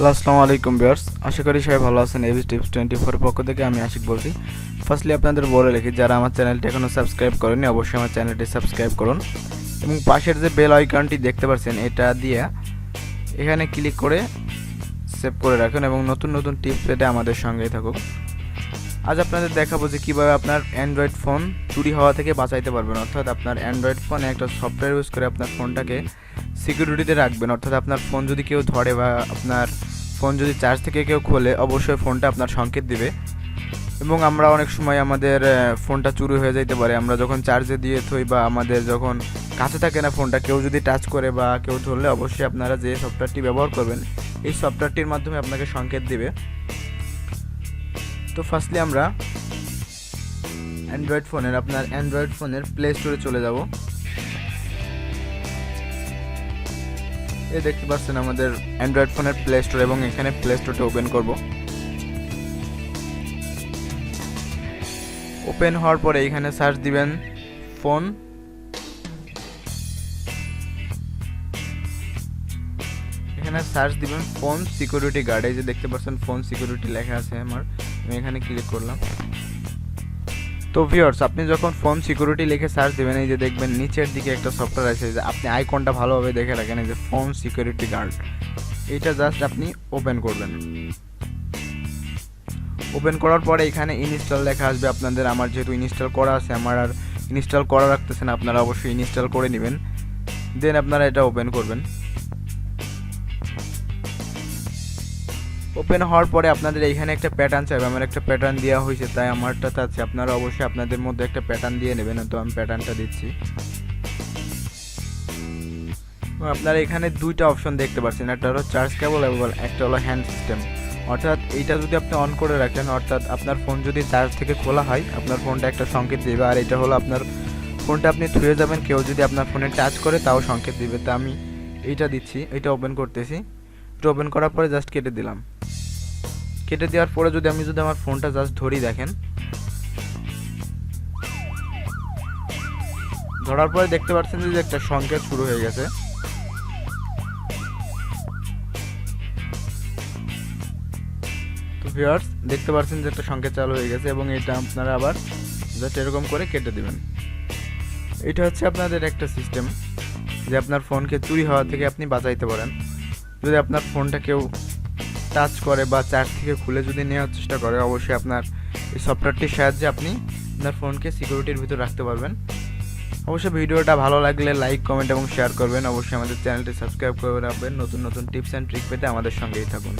Hello, আসসালামু আলাইকুম বিয়ার্স আশা করি সবাই ভালো আছেন। এবিস টিপস টোয়েন্টি ফোর পক্ষ থেকে আমি আশিক বলছি। ফার্স্টলি আপনাদের বলে রাখি, যারা আমার চ্যানেলটি এখনও সাবস্ক্রাইব করেনি অবশ্যই আমার চ্যানেলটি সাবস্ক্রাইব করুন। এবং পাশের যে বেল আইকনটি দেখতে পাচ্ছেন, এটা দিয়ে এখানে ক্লিক করে সেভ করে রাখুন এবং নতুন নতুন টিপস পেতে আমাদের সঙ্গেই থাকুক আজ আপনাদের দেখাবো যে কীভাবে আপনার অ্যান্ড্রয়েড ফোন চুরি হওয়া থেকে বাঁচাইতে পারবেন। অর্থাৎ আপনার অ্যান্ড্রয়েড ফোনে একটা সফটওয়্যার ইউজ করে আপনার ফোনটাকে সিকিউরিটিতে রাখবেন। অর্থাৎ আপনার ফোন যদি কেউ ধরে বা আপনার ফোন যদি চার্জ থেকে কেউ খোলে, অবশ্যই ফোনটা আপনার সংকেত দিবে। এবং আমরা অনেক সময় আমাদের ফোনটা চুরি হয়ে যেতে পারে। আমরা যখন চার্জে দিয়ে থই বা আমাদের যখন কাছে থাকে না ফোনটা, কেউ যদি টাচ করে বা কেউ ধরলে অবশ্যই আপনারা যে সফটওয়্যারটি ব্যবহার করবেন, এই সফটওয়্যারটির মাধ্যমে আপনাকে সংকেত দিবে। তো ফার্স্টলি আমরা অ্যান্ড্রয়েড ফোনের আপনার অ্যান্ড্রয়েড ফোনের প্লে স্টোরে চলে যাব। এই দেখতে পাচ্ছেন আমাদের অ্যান্ড্রয়েড ফোনের প্লে স্টোর এবং এখানে প্লে স্টোরটা ওপেন করব। ওপেন হওয়ার পরে এখানে সার্চ দিবেন ফোন এখানে সার্চ দিবেন ফোন সিকিউরিটি গার্ড এই যে দেখতে পাচ্ছেন ফোন সিকিউরিটি লেখা আছে আমার। আমি এখানে ক্লিক করলাম। তো ভিউয়ার্স আপনি যখন ফোন সিকিউরিটি লিখে সার্চ দেবেন, এই যে দেখবেন নিচের দিকে একটা সফটওয়্যার আছে যে আপনি আইকনটা ভালোভাবে দেখে রাখেন, এই যে ফোন সিকিউরিটি গার্ড এইটা জাস্ট আপনি ওপেন করবেন। ওপেন করার পরে এখানে ইনস্টল লেখা আসবে। আপনাদের আমার যেহেতু ইনস্টল করা আছে, আমার আর ইনস্টল করা রাখতেছেন আপনারা অবশ্যই ইনস্টল করে নেবেন। দেন আপনারা এটা ওপেন করবেন। ওপেন হওয়ার পরে আপনাদের এইখানে একটা প্যাটার্ন চাইবে। আমার একটা প্যাটার্ন দেওয়া হয়েছে, তাই আমারটা আছে। আপনারা অবশ্যই আপনাদের মধ্যে একটা প্যাটার্ন দিয়ে নেবেন। তো আমি প্যাটার্নটা দিচ্ছি। আপনারা এখানে দুইটা অপশন দেখতে পাচ্ছেন। একটা হলো চার্জ কেবল এবং একটা হলো হ্যান্ড সিস্টেম অর্থাৎ এইটা যদি আপনি অন করে রাখেন, অর্থাৎ আপনার ফোন যদি চার্জ থেকে খোলা হয়, আপনার ফোনটা একটা সংকেত দেবে। আর এটা হলো আপনার ফোনটা আপনি ধুয়ে যাবেন, কেউ যদি আপনার ফোনে টাচ করে, তাও সংকেত দিবে। তা আমি এইটা দিচ্ছি এটা ওপেন করতেছি। এটা ওপেন করার পরে জাস্ট কেটে দিলাম। কেটে দেওয়ার পরে যদি আমি যদি আমার ফোনটা জাস্ট ধরি দেখেন। ধরার পরে দেখতে পাচ্ছেন যে একটা সংকেত শুরু হয়ে গেছে। তো ভিউয়ার্স দেখতে পাচ্ছেন যে একটা সংকেত চালু হয়ে গেছে এবং এটা আপনারা আবার জাস্ট এরকম করে কেটে দিবেন। এটা হচ্ছে আপনাদের একটা সিস্টেম যে আপনার ফোনকে চুরি হওয়া থেকে আপনি বাঁচাইতে পারেন। যদি আপনার ফোনটা কেউ টাচ করে বা চার্জ থেকে খুলে যদি নেওয়ার চেষ্টা করে, অবশ্যই আপনার এই সফটওয়্যারটির সাহায্যে আপনি আপনার ফোনকে সিকিউরিটির ভিতর রাখতে পারবেন। অবশ্যই ভিডিওটা ভালো লাগলে লাইক কমেন্ট এবং শেয়ার করবেন। অবশ্যই আমাদের চ্যানেলটি সাবস্ক্রাইব করে রাখবেন। নতুন নতুন টিপস অ্যান্ড ট্রিক পেতে আমাদের সঙ্গেই থাকুন।